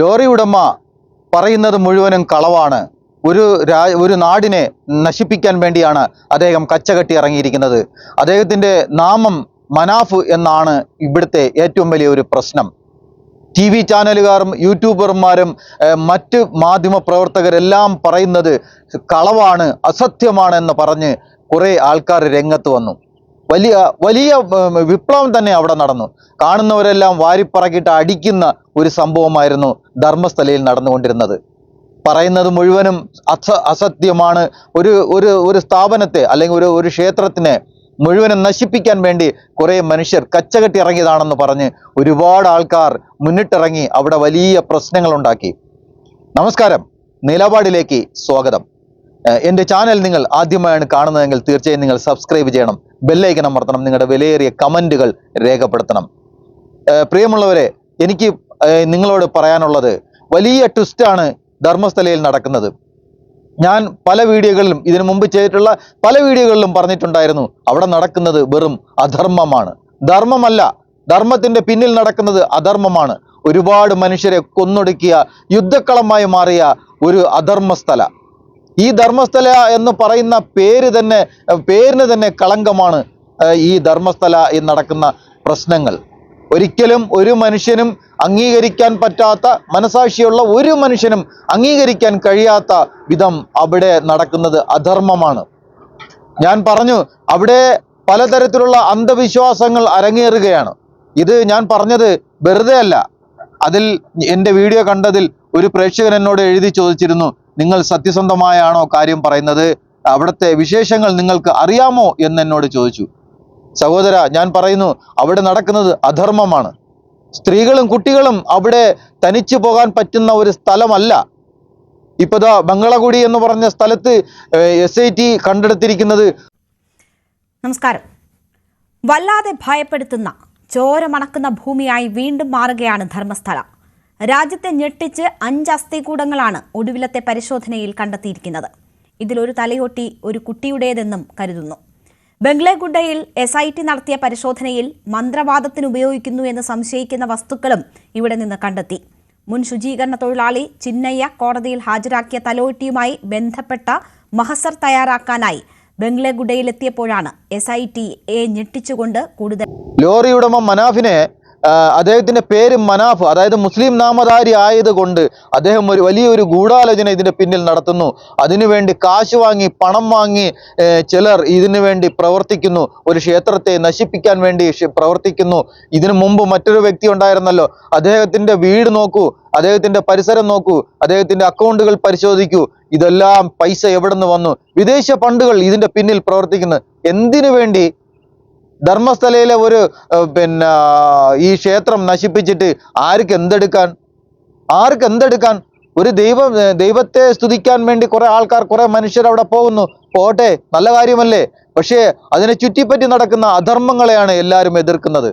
Lorry ഉടമ പറയുന്നത് മുഴുവനും കളവാണ്. ഒരു രാ ഒരു നാടിനെ നശിപ്പിക്കാൻ വേണ്ടിയാണ് അദ്ദേഹം കച്ചകെട്ടി ഇറങ്ങിയിരിക്കുന്നത്. അദ്ദേഹത്തിന്റെ നാമം മനാഫ് എന്നാണ് ഇവിടുത്തെ ഏറ്റവും വലിയ ഒരു പ്രശ്നം. ടി വി ചാനലുകാരും യൂട്യൂബർമാരും മറ്റ് മാധ്യമ പ്രവർത്തകരെല്ലാം പറയുന്നത് കളവാണ് അസത്യമാണ് എന്ന് പറഞ്ഞ് കുറേ ആൾക്കാർ രംഗത്ത് വന്നു. വലിയ വലിയ വിപ്ലവം തന്നെ അവിടെ നടന്നു. കാണുന്നവരെല്ലാം വാരിപ്പറക്കിട്ട് അടിക്കുന്ന ഒരു സംഭവമായിരുന്നു ധർമ്മസ്ഥലയിൽ നടന്നുകൊണ്ടിരുന്നത്. പറയുന്നത് മുഴുവനും അസ അസത്യമാണ്. ഒരു ഒരു ഒരു സ്ഥാപനത്തെ അല്ലെങ്കിൽ ഒരു ഒരു ക്ഷേത്രത്തിനെ മുഴുവനും നശിപ്പിക്കാൻ വേണ്ടി കുറേ മനുഷ്യർ കച്ചകെട്ടി ഇറങ്ങിയതാണെന്ന് പറഞ്ഞ് ഒരുപാട് ആൾക്കാർ മുന്നിട്ടിറങ്ങി അവിടെ വലിയ പ്രശ്നങ്ങൾ ഉണ്ടാക്കി നമസ്കാരം. നിലപാടിലേക്ക് സ്വാഗതം. എന്റെ ചാനൽ നിങ്ങൾ ആദ്യമായാണ് കാണുന്നതെങ്കിൽ തീർച്ചയായും നിങ്ങൾ സബ്സ്ക്രൈബ് ചെയ്യണം. ബെല്ലൈക്കൺ അമർത്തണം. നിങ്ങളുടെ വിലയേറിയ കമന്റുകൾ രേഖപ്പെടുത്തണം. പ്രിയമുള്ളവരെ എനിക്ക് നിങ്ങളോട് പറയാനുള്ളത് വലിയ ട്വിസ്റ്റാണ് ധർമ്മസ്ഥലയിൽ നടക്കുന്നത്. ഞാൻ പല വീഡിയോകളിലും ഇതിനു മുമ്പ് ചെയ്തിട്ടുള്ള പല വീഡിയോകളിലും പറഞ്ഞിട്ടുണ്ടായിരുന്നു അവിടെ നടക്കുന്നത് വെറും അധർമ്മമാണ്. ധർമ്മമല്ല ധർമ്മത്തിന്റെ പിന്നിൽ നടക്കുന്നത് അധർമ്മമാണ്. ഒരുപാട് മനുഷ്യരെ കൊന്നൊടുക്കിയ യുദ്ധക്കളമായി മാറിയ ഒരു അധർമ്മസ്ഥല. ഈ ധർമ്മസ്ഥല എന്ന് പറയുന്ന പേര് തന്നെ പേരിന് തന്നെ കളങ്കമാണ് ഈ ധർമ്മസ്ഥല നടക്കുന്ന പ്രശ്നങ്ങൾ. ഒരിക്കലും ഒരു മനുഷ്യനും അംഗീകരിക്കാൻ പറ്റാത്ത മനസാക്ഷിയുള്ള ഒരു മനുഷ്യനും അംഗീകരിക്കാൻ കഴിയാത്ത വിധം അവിടെ നടക്കുന്നത് അധർമ്മമാണ്. ഞാൻ പറഞ്ഞു അവിടെ പലതരത്തിലുള്ള അന്ധവിശ്വാസങ്ങൾ അരങ്ങേറുകയാണ്. ഇത് ഞാൻ പറഞ്ഞത് വെറുതെ അല്ല അതിൽ എന്റെ വീഡിയോ കണ്ടതിൽ ഒരു പ്രേക്ഷകൻ എന്നോട് എഴുതി ചോദിച്ചിരുന്നു നിങ്ങൾ സത്യസന്ധമായാണോ കാര്യം പറയുന്നത്? അവിടുത്തെ വിശേഷങ്ങൾ നിങ്ങൾക്ക് അറിയാമോ എന്ന് എന്നോട് ചോദിച്ചു. സഹോദര ഞാൻ പറയുന്നു അവിടെ നടക്കുന്നത് അധർമ്മമാണ്. സ്ത്രീകളും കുട്ടികളും അവിടെ തനിച്ചു പോകാൻ പറ്റുന്ന ഒരു സ്ഥലമല്ല. ഇപ്പതാ ബംഗളകുടി എന്ന് പറഞ്ഞ സ്ഥലത്ത് എസ് ഐ ടി കണ്ടെടുത്തിരിക്കുന്നത്. നമസ്കാരം. വല്ലാതെ ഭയപ്പെടുത്തുന്ന ചോരമണക്കുന്ന ഭൂമിയായി വീണ്ടും മാറുകയാണ് ധർമ്മസ്ഥല. രാജ്യത്തെ ഞെട്ടിച്ച് അഞ്ച് അസ്ഥികൂടങ്ങളാണ് ഒടുവിലത്തെ പരിശോധനയിൽ കണ്ടെത്തിയിരിക്കുന്നത്. ഇതിലൊരു തലയൊട്ടി ഒരു കുട്ടിയുടേതെന്നും കരുതുന്നു. ബംഗ്ലഗുഡയിൽ എസ് ഐ ടി നടത്തിയ പരിശോധനയിൽ മന്ത്രവാദത്തിന് ഉപയോഗിക്കുന്നു എന്ന് സംശയിക്കുന്ന വസ്തുക്കളും ഇവിടെ നിന്ന് കണ്ടെത്തി. മുൻ ശുചീകരണ തൊഴിലാളി ചിന്നയ്യ കോടതിയിൽ ഹാജരാക്കിയ തലോട്ടിയുമായി ബന്ധപ്പെട്ട മഹസർ തയ്യാറാക്കാനായി ബംഗ്ലഗുഡയിലെത്തിയപ്പോഴാണ് എസ് ഐ ടി എ ഞെട്ടിച്ചുകൊണ്ട് കൂടുതൽ ലോറിയുടമ മനാഫിനെ ആ, അദ്ദേഹത്തിന്റെ പേര് മനാഫ് അതായത് മുസ്ലിം നാമധാരി ആയതുകൊണ്ട് അദ്ദേഹം ഒരു വലിയൊരു ഗൂഢാലോചന ഇതിന്റെ പിന്നിൽ നടത്തുന്നു. അതിനുവേണ്ടി കാശ് വാങ്ങി പണം വാങ്ങി ചിലർ ഇതിനു വേണ്ടി പ്രവർത്തിക്കുന്നു. ഒരു ക്ഷേത്രത്തെ നശിപ്പിക്കാൻ വേണ്ടി പ്രവർത്തിക്കുന്നു. ഇതിനു മുമ്പ് മറ്റൊരു വ്യക്തി ഉണ്ടായിരുന്നല്ലോ. അദ്ദേഹത്തിന്റെ വീട് നോക്കൂ അദ്ദേഹത്തിന്റെ പരിസരം നോക്കൂ അദ്ദേഹത്തിന്റെ അക്കൗണ്ടുകൾ പരിശോധിക്കൂ. ഇതെല്ലാം പൈസ എവിടെ നിന്ന് വന്നു? വിദേശ ഫണ്ടുകൾ ഇതിന്റെ പിന്നിൽ പ്രവർത്തിക്കുന്നു. എന്തിനു വേണ്ടി ധർമ്മസ്ഥലയിലെ ഒരു പിന്നെ ഈ ക്ഷേത്രം നശിപ്പിച്ചിട്ട് ആർക്ക് എന്തെടുക്കാൻ? ആർക്ക് എന്തെടുക്കാൻ? ഒരു ദൈവം ദൈവത്തെ സ്തുതിക്കാൻ വേണ്ടി കുറെ ആൾക്കാർ കുറെ മനുഷ്യർ അവിടെ പോകുന്നു. പോട്ടെ നല്ല കാര്യമല്ലേ? പക്ഷേ അതിനെ ചുറ്റിപ്പറ്റി നടക്കുന്ന അധർമ്മങ്ങളെയാണ് എല്ലാവരും എതിർക്കുന്നത്.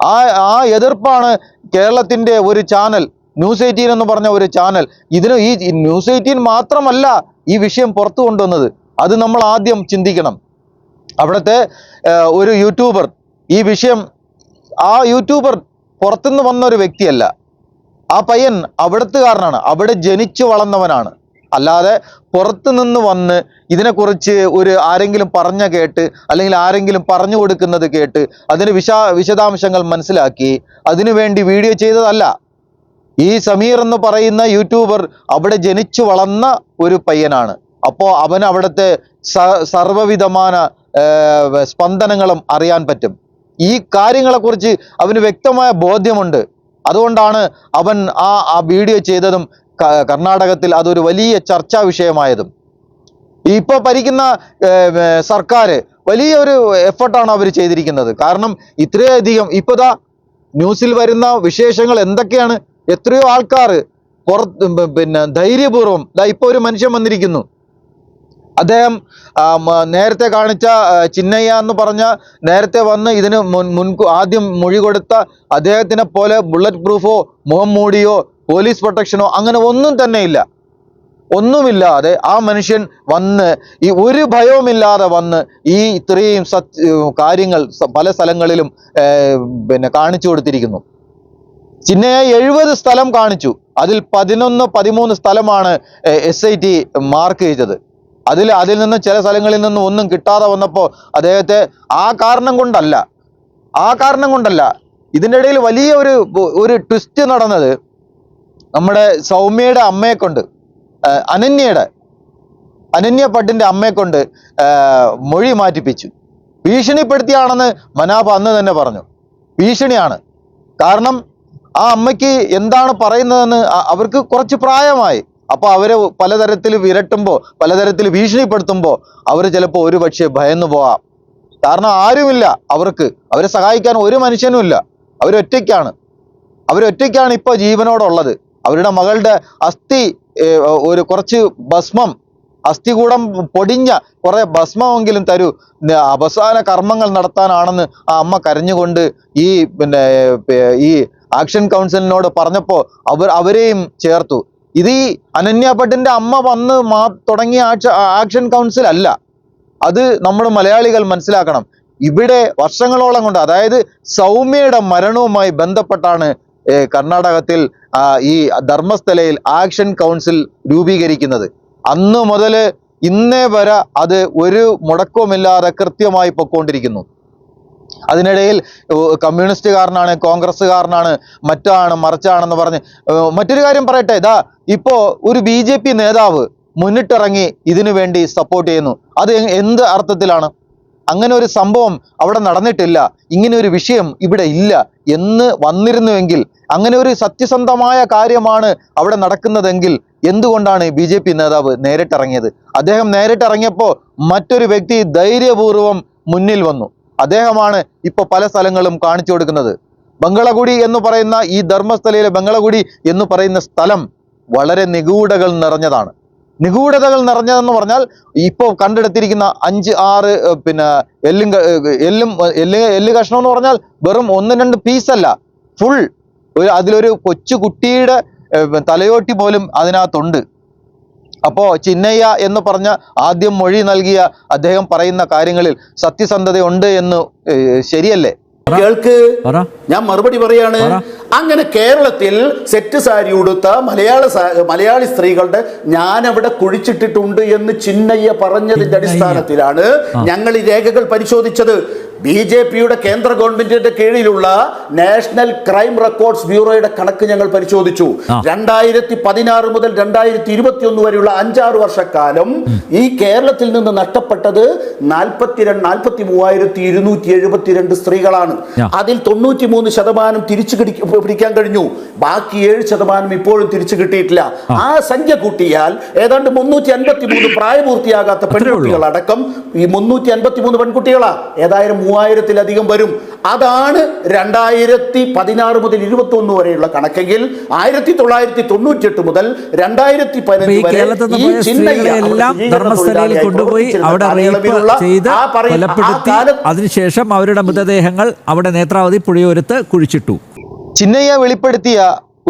ആ ആ എതിർപ്പാണ് കേരളത്തിന്റെ ഒരു ചാനൽ ന്യൂസ് എയ്റ്റീൻ എന്ന് പറഞ്ഞ ഒരു ചാനൽ. ഇതിന് ഈ ന്യൂസ് എയ്റ്റീൻ മാത്രമല്ല ഈ വിഷയം പുറത്തു കൊണ്ടുവന്നത്. അത് നമ്മൾ ആദ്യം ചിന്തിക്കണം. അവിടുത്തെ ഒരു യൂട്യൂബർ. ഈ വിഷയം ആ യൂട്യൂബർ പുറത്തുനിന്ന് വന്ന ഒരു വ്യക്തിയല്ല. ആ പയ്യൻ അവിടത്തുകാരനാണ്. അവിടെ ജനിച്ചു വളർന്നവനാണ്. അല്ലാതെ പുറത്തു നിന്ന് വന്ന് ഇതിനെക്കുറിച്ച് ഒരു ആരെങ്കിലും പറഞ്ഞ കേട്ട് അല്ലെങ്കിൽ ആരെങ്കിലും പറഞ്ഞു കൊടുക്കുന്നത് കേട്ട് അതിന് വിശാ വിശദാംശങ്ങൾ മനസ്സിലാക്കി അതിനുവേണ്ടി വീഡിയോ ചെയ്തതല്ല. ഈ സമീർ എന്ന് പറയുന്ന യൂട്യൂബർ അവിടെ ജനിച്ചു വളർന്ന ഒരു പയ്യനാണ്. അപ്പോൾ അവൻ അവിടുത്തെ സ സർവവിധமான ഏർ, സ്പന്ദനങ്ങളും അറിയാൻ പറ്റും. ഈ കാര്യങ്ങളെക്കുറിച്ച് അവന് വ്യക്തമായ ബോധ്യമുണ്ട്. അതുകൊണ്ടാണ് അവൻ ആ ആ വീഡിയോ ചെയ്തതും കർണാടകത്തിൽ അതൊരു വലിയ ചർച്ചാ വിഷയമായതും. ഇപ്പോൾ ഭരിക്കുന്ന സർക്കാർ വലിയൊരു എഫർട്ടാണ് അവർ ചെയ്തിരിക്കുന്നത്. കാരണം ഇത്രയധികം ഇപ്പോതാ ന്യൂസിൽ വരുന്ന വിശേഷങ്ങൾ എന്തൊക്കെയാണ്? എത്രയോ ആൾക്കാർ പുറത്ത് പിന്നെ ധൈര്യപൂർവം ദാ ഇപ്പോൾ ഒരു മനുഷ്യൻ വന്നിരിക്കുന്നു. അദ്ദേഹം നേരത്തെ കാണിച്ച ചിന്നയ്യ എന്ന് പറഞ്ഞ നേരത്തെ വന്ന് ഇതിന് മുൻ ആദ്യം മൊഴി കൊടുത്ത അദ്ദേഹത്തിനെ പോലെ ബുള്ളറ്റ് പ്രൂഫോ മുഖം മൂടിയോ പോലീസ് പ്രൊട്ടക്ഷനോ അങ്ങനെ ഒന്നും തന്നെ ഇല്ല. ഒന്നുമില്ലാതെ ആ മനുഷ്യൻ വന്ന് ഈ ഒരു ഭയവുമില്ലാതെ വന്ന് ഈ ഇത്രയും സത് കാര്യങ്ങൾ പല സ്ഥലങ്ങളിലും പിന്നെ കാണിച്ചു കൊടുത്തിരിക്കുന്നു. ചിന്നയെ എഴുപത് സ്ഥലം കാണിച്ചു. അതിൽ പതിനൊന്ന് പതിമൂന്ന് സ്ഥലമാണ് എസ് ഐ ടി മാർക്ക് ചെയ്തത്. അതിൽ അതിൽ നിന്ന് ചില സ്ഥലങ്ങളിൽ നിന്നും ഒന്നും കിട്ടാതെ വന്നപ്പോൾ അദ്ദേഹത്തെ ആ കാരണം കൊണ്ടല്ല. ആ കാരണം കൊണ്ടല്ല. ഇതിന്റെ ഇടയിൽ വലിയ ഒരു ഒരു ട്വിസ്റ്റ് നടന്നത് നമ്മുടെ സൗമ്യയുടെ അമ്മയെ കൊണ്ട് അനന്യയുടെ അനന്യ പട്ടിന്റെ അമ്മയെ കൊണ്ട് മൊഴി മാറ്റിപ്പിച്ചു. ഭീഷണിപ്പെടുത്തിയാണെന്ന് മനാഫ് അന്ന് തന്നെ പറഞ്ഞു. ഭീഷണിയാണ്. കാരണം ആ അമ്മയ്ക്ക് എന്താണ് പറയുന്നതെന്ന് അവർക്ക് കുറച്ച് പ്രായമായി. അപ്പോൾ അവരെ പലതരത്തിൽ വിരട്ടുമ്പോൾ പലതരത്തിൽ ഭീഷണിപ്പെടുത്തുമ്പോൾ അവർ ചിലപ്പോൾ ഒരു പക്ഷേ ഭയന്നു പോവാം കാരണം ആരുമില്ല അവർക്ക്. അവരെ സഹായിക്കാൻ ഒരു മനുഷ്യനുമില്ല അവരൊറ്റയ്ക്കാണ് അവരൊറ്റയ്ക്കാണ് ഇപ്പോൾ ജീവനോടുള്ളത്. അവരുടെ മകളുടെ അസ്ഥി ഒരു കുറച്ച് ഭസ്മം അസ്ഥികൂടം പൊടിഞ്ഞ കുറേ ഭസ്മമെങ്കിലും തരൂ. അവസാന കർമ്മങ്ങൾ നടത്താനാണെന്ന് ആ അമ്മ കരഞ്ഞുകൊണ്ട് ഈ പിന്നെ ഈ ആക്ഷൻ കൗൺസിലിനോട് പറഞ്ഞപ്പോൾ അവർ അവരെയും ചേർത്തു. ഇത് ഈ അനന്യ ഭട്ടിന്റെ അമ്മ വന്ന് മാ തുടങ്ങിയ ആക്ഷ- ആക്ഷൻ കൗൺസിൽ അല്ല. അത് നമ്മൾ മലയാളികൾ മനസ്സിലാക്കണം. ഇവിടെ വർഷങ്ങളോളം കൊണ്ട് അതായത് സൗമ്യയുടെ മരണവുമായി ബന്ധപ്പെട്ടാണ് കർണാടകത്തിൽ ഈ ധർമ്മസ്ഥലയിൽ ആക്ഷൻ കൗൺസിൽ രൂപീകരിക്കുന്നത്. അന്ന് മുതൽ ഇന്നേ വരെ അത് ഒരു മുടക്കവുമില്ലാതെ കൃത്യമായി പൊക്കോണ്ടിരിക്കുന്നു. അതിനിടയിൽ കമ്മ്യൂണിസ്റ്റുകാരനാണ് കോൺഗ്രസ്സുകാരനാണ് മറ്റാണ് മറിച്ചാണെന്ന് പറഞ്ഞ് മറ്റൊരു കാര്യം പറയട്ടെ. ഇതാ ഇപ്പോ ഒരു ബി ജെ പി നേതാവ് മുന്നിട്ടിറങ്ങി ഇതിനു വേണ്ടി സപ്പോർട്ട് ചെയ്യുന്നു. അത് എന്ത് അർത്ഥത്തിലാണ്? അങ്ങനെ ഒരു സംഭവം അവിടെ നടന്നിട്ടില്ല. ഇങ്ങനെ ഒരു വിഷയം ഇവിടെ ഇല്ല എന്ന് വന്നിരുന്നുവെങ്കിൽ അങ്ങനെ ഒരു സത്യസന്ധമായ കാര്യമാണ് അവിടെ നടക്കുന്നതെങ്കിൽ എന്തുകൊണ്ടാണ് ബി ജെ പി നേതാവ് നേരിട്ടിറങ്ങിയത്? അദ്ദേഹം നേരിട്ടിറങ്ങിയപ്പോൾ മറ്റൊരു വ്യക്തി ധൈര്യപൂർവം മുന്നിൽ വന്നു. അദ്ദേഹമാണ് ഇപ്പോൾ പല സ്ഥലങ്ങളും കാണിച്ചു കൊടുക്കുന്നത്. ബംഗളഗുടി എന്ന് പറയുന്ന ഈ ധർമ്മസ്ഥലയിലെ ബംഗളഗുടി എന്ന് പറയുന്ന സ്ഥലം വളരെ നിഗൂഢകൾ നിറഞ്ഞതാണ്. നിഗൂഢതകൾ നിറഞ്ഞതെന്ന് പറഞ്ഞാൽ ഇപ്പോൾ കണ്ടെടുത്തിരിക്കുന്ന അഞ്ച് ആറ് പിന്നെ എല്ലും എല്ലും എല്ല് എല്ല് കഷ്ണം എന്ന് പറഞ്ഞാൽ വെറും ഒന്ന് രണ്ട് പീസല്ല ഫുൾ ഒരു അതിലൊരു കൊച്ചു കുട്ടിയുടെ തലയോട്ടി പോലും അതിനകത്തുണ്ട്. അപ്പോൾ ചിന്നയ്യ എന്ന് പറഞ്ഞ ആദ്യം മൊഴി നൽകിയ അദ്ദേഹം പറയുന്ന കാര്യങ്ങളിൽ സത്യസന്ധതയുണ്ട് എന്ന് ശരിയല്ലേ? കേൾക്ക്. ഞാൻ മറുപടി പറയാണ്. അങ്ങനെ കേരളത്തിൽ സെറ്റ് സാരി ഉടുത്ത മലയാള സാ- മലയാളി സ്ത്രീകളുടെ ഞാൻ അവിടെ കുഴിച്ചിട്ടിട്ടുണ്ട് എന്ന് ചിന്നയ്യ പറഞ്ഞതിന്റെ. അടിസ്ഥാനത്തിലാണ് ഞങ്ങൾ ഈ രേഖകൾ പരിശോധിച്ചത്. ബി ജെ പിയുടെ കേന്ദ്ര ഗവൺമെന്റിന്റെ കീഴിലുള്ള നാഷണൽ ക്രൈം റെക്കോർഡ്സ് ബ്യൂറോയുടെ കണക്ക് ഞങ്ങൾ പരിശോധിച്ചു. രണ്ടായിരത്തി പതിനാറ് മുതൽ രണ്ടായിരത്തി ഇരുപത്തി ഒന്ന് വരെയുള്ള അഞ്ചാറ് വർഷക്കാലം ഈ കേരളത്തിൽ നിന്ന് നഷ്ടപ്പെട്ടത് നാൽപ്പത്തിരണ്ട് നാൽപ്പത്തി മൂവായിരത്തി ഇരുന്നൂറ്റി എഴുപത്തിരണ്ട് സ്ത്രീകളാണ് അതിൽ തൊണ്ണൂറ്റി മൂന്ന് ശതമാനം തിരിച്ചു പിടിക്കാൻ കഴിഞ്ഞു. ബാക്കി ഏഴ് ശതമാനം ഇപ്പോഴും തിരിച്ചു കിട്ടിയിട്ടില്ല. ആ. സംഖ്യ കൂട്ടിയാൽ ഏതാണ്ട് മുന്നൂറ്റി അൻപത്തി മൂന്ന് പ്രായപൂർത്തിയാകാത്ത പെൺകുട്ടികൾ അടക്കം ഈ മുന്നൂറ്റി അൻപത്തി മൂന്ന് പെൺകുട്ടികളാ. ഏതായാലും മൂവായിരത്തിലധികം വരും. അതാണ് രണ്ടായിരത്തി പതിനാറ് മുതൽ ഇരുപത്തി ഒന്ന് വരെയുള്ള കണക്കെങ്കിൽ ആയിരത്തി തൊള്ളായിരത്തി തൊണ്ണൂറ്റി എട്ട് മുതൽ രണ്ടായിരത്തി പതിനഞ്ച് വരെ ഈ കൊണ്ടുപോയി അവിടെ കൊലപ്പെടുത്തി അതിനുശേഷം അവരുടെ മൃതദേഹങ്ങൾ അവിടെ നേത്രാവതി പുഴയോരത്ത് കുഴിച്ചിട്ടു. ചിന്നയ്യ വെളിപ്പെടുത്തിയ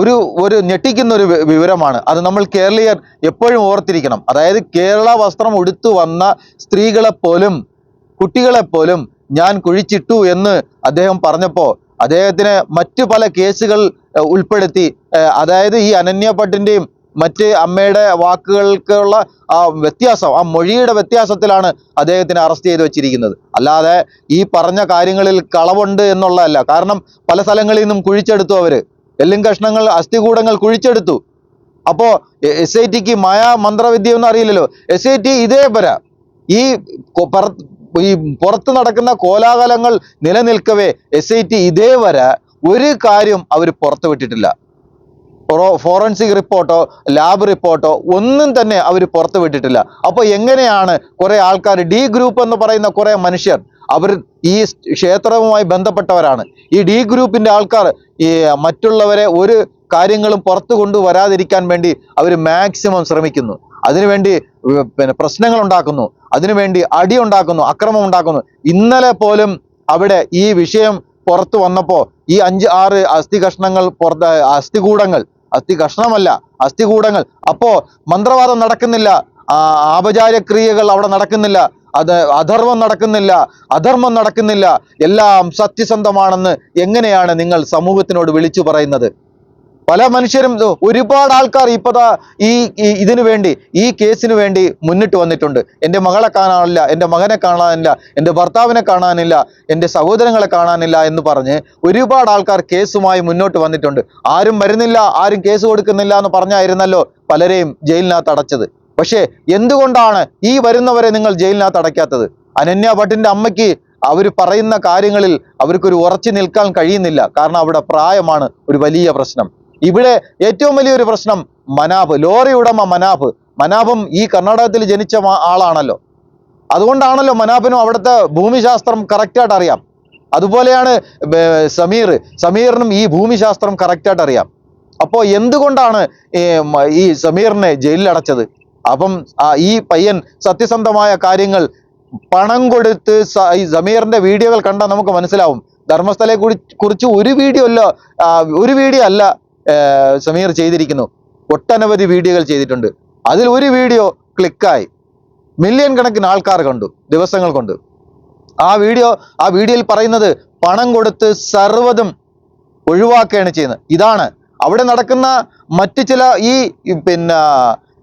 ഒരു ഒരു ഞെട്ടിക്കുന്ന ഒരു വിവരമാണ്. അത് നമ്മൾ കേരളീയർ എപ്പോഴും ഓർത്തിരിക്കണം. അതായത് കേരള വസ്ത്രം ഉടുത്തു വന്ന സ്ത്രീകളെപ്പോലും കുട്ടികളെപ്പോലും ഞാൻ കുഴിച്ചിട്ടു എന്ന് അദ്ദേഹം പറഞ്ഞപ്പോൾ അദ്ദേഹത്തിന് മറ്റു പല കേസുകൾ ഉൾപ്പെടുത്തി. അതായത് ഈ അനന്യ ഭട്ടിന്റെയും മറ്റ് അമ്മയുടെ വാക്കുകൾക്കുള്ള ആ വ്യത്യാസം ആ മൊഴിയുടെ വ്യത്യാസത്തിലാണ് അദ്ദേഹത്തിനെ അറസ്റ്റ് ചെയ്ത് വെച്ചിരിക്കുന്നത്. അല്ലാതെ ഈ പറഞ്ഞ കാര്യങ്ങളിൽ കളവുണ്ട് എന്നുള്ളതല്ല. കാരണം പല സ്ഥലങ്ങളിൽ നിന്നും കുഴിച്ചെടുത്തു അവർ എല്ലും കഷ്ണങ്ങൾ അസ്ഥികൂടങ്ങൾ കുഴിച്ചെടുത്തു. അപ്പോൾ എസ് ഐ ടിക്ക് മായാ മന്ത്രവിദ്യ ഒന്നും അറിയില്ലല്ലോ എസ് ഐ ടി ഇതേ പര. ഈ ഈ പുറത്ത് നടക്കുന്ന കോലാഹലങ്ങൾ നിലനിൽക്കവേ എസ് ഐ ടി ഇതേ വരെ ഒരു കാര്യം അവർ പുറത്ത് വിട്ടിട്ടില്ല. ഫോ- ഫോറൻസിക് റിപ്പോർട്ടോ ലാബ് റിപ്പോർട്ടോ ഒന്നും തന്നെ അവർ പുറത്ത് വിട്ടിട്ടില്ല. അപ്പോൾ എങ്ങനെയാണ് കുറേ ആൾക്കാർ ഡി ഗ്രൂപ്പ് എന്ന് പറയുന്ന കുറേ മനുഷ്യർ അവർ ഈ ക്ഷേത്രവുമായി ബന്ധപ്പെട്ടവരാണ്. ഈ ഡി ഗ്രൂപ്പിന്റെ ആൾക്കാർ ഈ മറ്റുള്ളവരെ ഒരു കാര്യങ്ങളും പുറത്തു കൊണ്ടുവരാതിരിക്കാൻ വേണ്ടി അവർ മാക്സിമം ശ്രമിക്കുന്നു. അതിനുവേണ്ടി പിന്നെ പ്രശ്നങ്ങൾ ഉണ്ടാക്കുന്നു. അതിനുവേണ്ടി അടി ഉണ്ടാക്കുന്നു അക്രമം ഉണ്ടാക്കുന്നു. ഇന്നലെ പോലും അവിടെ ഈ വിഷയം പുറത്തു വന്നപ്പോൾ ഈ അഞ്ച് ആറ് അസ്ഥി കഷ്ണങ്ങൾ പുറത്ത് അസ്ഥികൂടങ്ങൾ അസ്ഥി കഷ്ണമല്ല അസ്ഥികൂടങ്ങൾ അപ്പോ മന്ത്രവാദം നടക്കുന്നില്ല. ആപചാരക്രിയകൾ അവിടെ നടക്കുന്നില്ല. അത് അധർമ്മം നടക്കുന്നില്ല. അധർമ്മം നടക്കുന്നില്ല. എല്ലാം സത്യസന്ധമാണെന്ന് എങ്ങനെയാണ് നിങ്ങൾ സമൂഹത്തിനോട് വിളിച്ചു പറയുന്നത്? പല മനുഷ്യരും ഒരുപാട് ആൾക്കാർ ഇപ്പോൾ ഈ ഇതിനു വേണ്ടി ഈ കേസിന് വേണ്ടി മുന്നിട്ട് വന്നിട്ടുണ്ട്. എന്റെ മകളെ കാണാനില്ല എന്റെ മകനെ കാണാനില്ല എന്റെ ഭർത്താവിനെ കാണാനില്ല എന്റെ സഹോദരങ്ങളെ കാണാനില്ല എന്ന് പറഞ്ഞ് ഒരുപാട് ആൾക്കാർ കേസുമായി മുന്നോട്ട് വന്നിട്ടുണ്ട്. ആരും വരുന്നില്ല ആരും കേസ് കൊടുക്കുന്നില്ല എന്ന് പറഞ്ഞായിരുന്നല്ലോ പലരെയും ജയിലിനകത്ത് അടച്ചത്. പക്ഷേ എന്തുകൊണ്ടാണ് ഈ വരുന്നവരെ നിങ്ങൾ ജയിലിനകത്ത് അടയ്ക്കാത്തത്? അനന്യ ഭട്ടിന്റെ അമ്മയ്ക്ക് അവർ പറയുന്ന കാര്യങ്ങളിൽ അവർക്കൊരു ഉറച്ചു നിൽക്കാൻ കഴിയുന്നില്ല. കാരണം അവിടെ പ്രായമാണ് ഒരു വലിയ പ്രശ്നം. ഇവിടെ ഏറ്റവും വലിയൊരു പ്രശ്നം മനാബ് ലോറി ഉടമ മനാബ് മനാബും ഈ കർണാടകത്തിൽ ജനിച്ച ആളാണല്ലോ. അതുകൊണ്ടാണല്ലോ മനാബിനും അവിടുത്തെ ഭൂമിശാസ്ത്രം കറക്റ്റായിട്ട് അറിയാം. അതുപോലെയാണ് സമീർ. സമീറിനും ഈ ഭൂമിശാസ്ത്രം കറക്റ്റായിട്ട് അറിയാം. അപ്പോൾ എന്തുകൊണ്ടാണ് ഈ സമീറിനെ ജയിലിലടച്ചത് അപ്പം ഈ പയ്യൻ സത്യസന്ധമായ കാര്യങ്ങൾ പണം കൊടുത്ത് സ- ഈ സമീറിന്റെ വീഡിയോകൾ കണ്ടാൽ നമുക്ക് മനസ്സിലാവും. ധർമ്മസ്ഥലയെ കുറിച്ച് ഒരു വീഡിയോ അല്ല ഒരു വീഡിയോ അല്ല. സമീർ ചെയ്തിരിക്കുന്നു. ഒട്ടനവധി വീഡിയോകൾ ചെയ്തിട്ടുണ്ട്. അതിൽ ഒരു വീഡിയോ ക്ലിക്കായി. മില്യൺ കണക്കിന് ആൾക്കാർ കണ്ടു ദിവസങ്ങൾ കൊണ്ട്. ആ വീഡിയോ ആ വീഡിയോയിൽ പറയുന്നത് പണം കൊടുത്ത് സർവതും ഒഴിവാക്കുകയാണ് ചെയ്യുന്നത്. ഇതാണ്. അവിടെ നടക്കുന്ന മറ്റു ചില ഈ പിന്നെ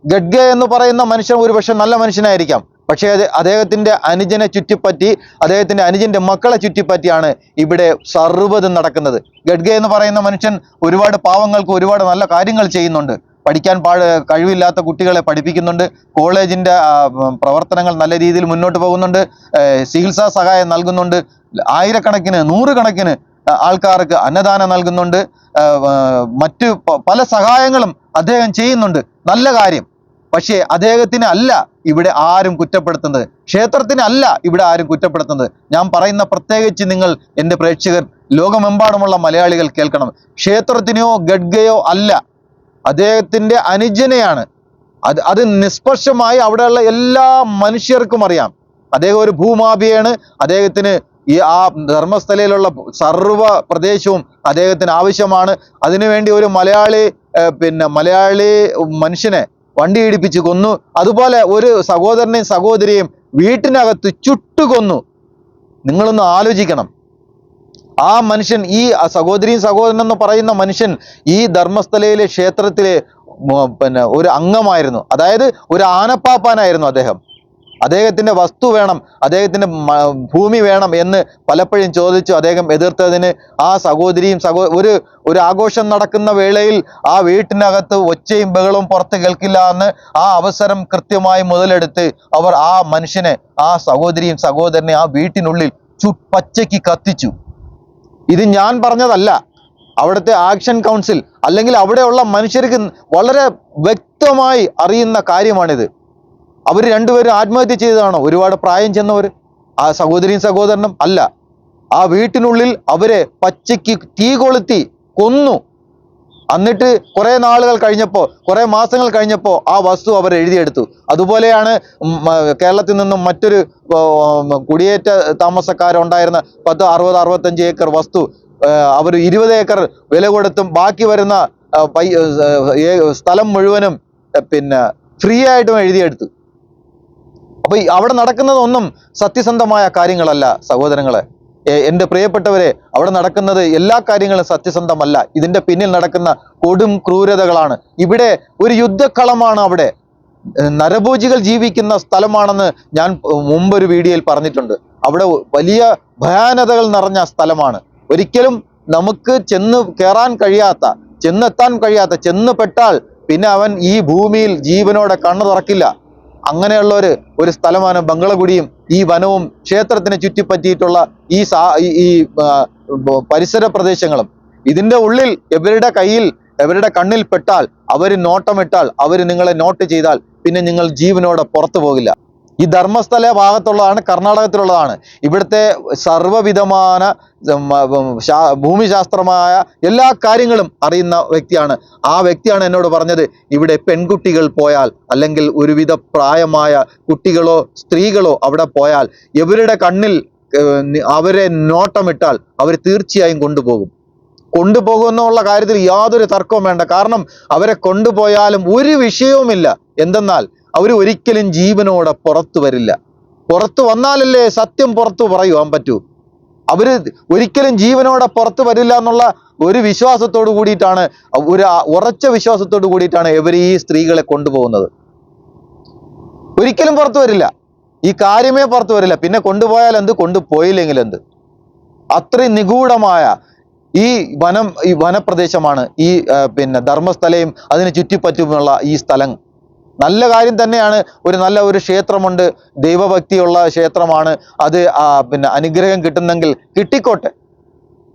ഗഡ്ഗ എന്ന് പറയുന്ന മനുഷ്യൻ ഒരുപക്ഷെ നല്ല മനുഷ്യനായിരിക്കാം. പക്ഷേ അത് അദ്ദേഹത്തിന്റെ അനുജനെ ചുറ്റിപ്പറ്റി അദ്ദേഹത്തിന്റെ അനുജന്റെ മക്കളെ ചുറ്റിപ്പറ്റിയാണ് ഇവിടെ സർവതും നടക്കുന്നത്. ഗഡ്ഗെ എന്ന് പറയുന്ന മനുഷ്യൻ ഒരുപാട് പാവങ്ങൾക്ക് ഒരുപാട് നല്ല കാര്യങ്ങൾ ചെയ്യുന്നുണ്ട്. പഠിക്കാൻ പാട് കഴിവില്ലാത്ത കുട്ടികളെ പഠിപ്പിക്കുന്നുണ്ട്. കോളേജിന്റെ പ്രവർത്തനങ്ങൾ നല്ല രീതിയിൽ മുന്നോട്ട് പോകുന്നുണ്ട്. ചികിത്സാ സഹായം നൽകുന്നുണ്ട്. ആയിരക്കണക്കിന് നൂറുകണക്കിന് ആൾക്കാർക്ക് അന്നദാനം നൽകുന്നുണ്ട്. മറ്റ് പല സഹായങ്ങളും അദ്ദേഹം ചെയ്യുന്നുണ്ട്. നല്ല കാര്യം. പക്ഷേ അദ്ദേഹത്തിന് അല്ല ഇവിടെ ആരും കുറ്റപ്പെടുത്തുന്നത്. ക്ഷേത്രത്തിന് അല്ല ഇവിടെ ആരും കുറ്റപ്പെടുത്തുന്നത്. ഞാൻ പറയുന്ന പ്രത്യേകിച്ച് നിങ്ങൾ എന്റെ പ്രേക്ഷകർ ലോകമെമ്പാടുമുള്ള മലയാളികൾ കേൾക്കണം. ക്ഷേത്രത്തിനെയോ ഗഡ്ഗയോ അല്ല. അദ്ദേഹത്തിന്റെ അനുജനെയാണ്. അത് അത് നിഷ്പക്ഷമായി അവിടെയുള്ള എല്ലാ മനുഷ്യർക്കും അറിയാം. അദ്ദേഹം ഒരു ഭൂമാഭിയാണ് അദ്ദേഹത്തിന് ഈ ആ ധർമ്മസ്ഥലയിലുള്ള സർവ പ്രദേശവും അദ്ദേഹത്തിന് ആവശ്യമാണ്. അതിനുവേണ്ടി ഒരു മലയാളി പിന്നെ മലയാളി മനുഷ്യനെ വണ്ടി ഇടിപ്പിച്ച് കൊന്നു. അതുപോലെ ഒരു സഹോദരനെയും സഹോദരിയെയും വീട്ടിനകത്ത് ചുട്ടുകൊന്നു. നിങ്ങളൊന്ന് ആലോചിക്കണം. ആ മനുഷ്യൻ ഈ സഹോദരിയും സഹോദരൻ എന്ന് പറയുന്ന മനുഷ്യൻ ഈ ധർമ്മസ്ഥലയിലെ ക്ഷേത്രത്തിലെ പിന്നെ ഒരു അംഗമായിരുന്നു. അതായത് ഒരു ആനപ്പാപ്പാനായിരുന്നു അദ്ദേഹം. അദ്ദേഹത്തിന്റെ വസ്തു വേണം അദ്ദേഹത്തിന്റെ ഭൂമി വേണം എന്ന് പലപ്പോഴും ചോദിച്ചു. അദ്ദേഹം എതിർത്തതിന് ആ സഹോദരിയും സഹോ ഒരു ഒരു ആഘോഷം നടക്കുന്ന വേളയിൽ ആ വീട്ടിനകത്ത് ഒച്ചയും ബഹളവും പുറത്ത് കേൾക്കില്ല എന്ന് ആ അവസരം കൃത്യമായി മുതലെടുത്ത് അവർ ആ മനുഷ്യനെ ആ സഹോദരിയും സഹോദരനെ ആ വീട്ടിനുള്ളിൽ ചു പച്ചയ്ക്ക് കത്തിച്ചു. ഇത് ഞാൻ പറഞ്ഞതല്ല. അവിടുത്തെ ആക്ഷൻ കൗൺസിൽ അല്ലെങ്കിൽ അവിടെയുള്ള മനുഷ്യർക്ക് വളരെ വ്യക്തമായി അറിയുന്ന കാര്യമാണിത്. അവർ രണ്ടുപേരും ആത്മഹത്യ ചെയ്തതാണോ? ഒരുപാട് പ്രായം ചെന്നവർ ആ സഹോദരിയും സഹോദരനും അല്ല. ആ വീട്ടിനുള്ളിൽ അവരെ പച്ചയ്ക്ക് തീ കൊളുത്തി കൊന്നു. എന്നിട്ട് കുറേ നാളുകൾ കഴിഞ്ഞപ്പോൾ കുറേ മാസങ്ങൾ കഴിഞ്ഞപ്പോൾ ആ വസ്തു അവർ എഴുതിയെടുത്തു. അതുപോലെയാണ് കേരളത്തിൽ നിന്നും മറ്റൊരു കുടിയേറ്റ താമസക്കാരുണ്ടായിരുന്ന പത്ത് അറുപത് അറുപത്തഞ്ച് ഏക്കർ വസ്തു അവർ ഇരുപത് ഏക്കർ വില കൊടുത്തും ബാക്കി വരുന്ന സ്ഥലം മുഴുവനും പിന്നെ ഫ്രീ ആയിട്ടും എഴുതിയെടുത്തു. അപ്പൊ ഈ അവിടെ നടക്കുന്നതൊന്നും സത്യസന്ധമായ കാര്യങ്ങളല്ല സഹോദരങ്ങളെ. എന്റെ പ്രിയപ്പെട്ടവരെ അവിടെ നടക്കുന്നത് എല്ലാ കാര്യങ്ങളും സത്യസന്ധമല്ല. ഇതിന്റെ പിന്നിൽ നടക്കുന്ന കൊടും ക്രൂരതകളാണ്. ഇവിടെ ഒരു യുദ്ധക്കളമാണ് അവിടെ. നരഭോജികൾ ജീവിക്കുന്ന സ്ഥലമാണെന്ന് ഞാൻ മുമ്പൊരു വീഡിയോയിൽ പറഞ്ഞിട്ടുണ്ട്. അവിടെ വലിയ ഭയാനതകൾ നിറഞ്ഞ സ്ഥലമാണ്. ഒരിക്കലും നമുക്ക് ചെന്ന് കയറാൻ കഴിയാത്ത ചെന്നെത്താൻ കഴിയാത്ത ചെന്ന് പെട്ടാൽ പിന്നെ അവൻ ഈ ഭൂമിയിൽ ജീവനോടെ കണ്ണു തുറക്കില്ല അങ്ങനെയുള്ള ഒരു ഒരു സ്ഥലമാണ് ബംഗളഗുഡിയും ഈ വനവും ക്ഷേത്രത്തിനെ ചുറ്റിപ്പറ്റിയിട്ടുള്ള ഈ സാ ഈ- പരിസര പ്രദേശങ്ങളും. ഇതിന്റെ ഉള്ളിൽ ഇവരുടെ കയ്യിൽ ഇവരുടെ കണ്ണിൽ പെട്ടാൽ അവർ നോട്ടമിട്ടാൽ അവർ നിങ്ങളെ നോട്ട് ചെയ്താൽ പിന്നെ നിങ്ങൾ ജീവനോടെ പുറത്തു പോകില്ല. ഈ ധർമ്മസ്ഥല ഭാഗത്തുള്ളതാണ് കർണാടകത്തിലുള്ളതാണ്. ഇവിടുത്തെ ശാ- ഭൂമിശാസ്ത്രമായ എല്ലാ കാര്യങ്ങളും അറിയുന്ന വ്യക്തിയാണ്. ആ വ്യക്തിയാണ് എന്നോട് പറഞ്ഞത് ഇവിടെ പെൺകുട്ടികൾ പോയാൽ അല്ലെങ്കിൽ ഒരുവിധ പ്രായമായ കുട്ടികളോ സ്ത്രീകളോ അവിടെ പോയാൽ ഇവരുടെ കണ്ണിൽ അവരെ നോട്ടമിട്ടാൽ അവർ തീർച്ചയായും കൊണ്ടുപോകും. കൊണ്ടുപോകുമെന്നുള്ള കാര്യത്തിൽ യാതൊരു തർക്കവും വേണ്ട. കാരണം അവരെ കൊണ്ടുപോയാലും ഒരു വിഷയവുമില്ല. എന്തെന്നാൽ അവർ ഒരിക്കലും ജീവനോടെ പുറത്തു വരില്ല. പുറത്തു വന്നാലല്ലേ സത്യം പുറത്തു പറയുവാൻ പറ്റൂ. അവർ ഒരിക്കലും ജീവനോടെ പുറത്തു വരില്ല എന്നുള്ള ഒരു വിശ്വാസത്തോട് കൂടിയിട്ടാണ് ഒരു ഉറച്ച വിശ്വാസത്തോട് കൂടിയിട്ടാണ് ഇവർ ഈ സ്ത്രീകളെ കൊണ്ടുപോകുന്നത്. ഒരിക്കലും പുറത്തു വരില്ല. ഈ കാര്യമേ പുറത്തു വരില്ല. പിന്നെ കൊണ്ടുപോയാൽ എന്ത്? കൊണ്ടുപോയില്ലെങ്കിൽ എന്ത്? അത്രയും നിഗൂഢമായ ഈ വനം ഈ വനപ്രദേശമാണ് ഈ പിന്നെ ധർമ്മസ്ഥലയും അതിന് ചുറ്റിപ്പറ്റുമുള്ള ഈ സ്ഥലം. നല്ല കാര്യം തന്നെയാണ്. ഒരു നല്ല ഒരു ക്ഷേത്രമുണ്ട്. ദൈവഭക്തിയുള്ള ക്ഷേത്രമാണ്. അത് പിന്നെ അനുഗ്രഹം കിട്ടുന്നെങ്കിൽ കിട്ടിക്കോട്ടെ.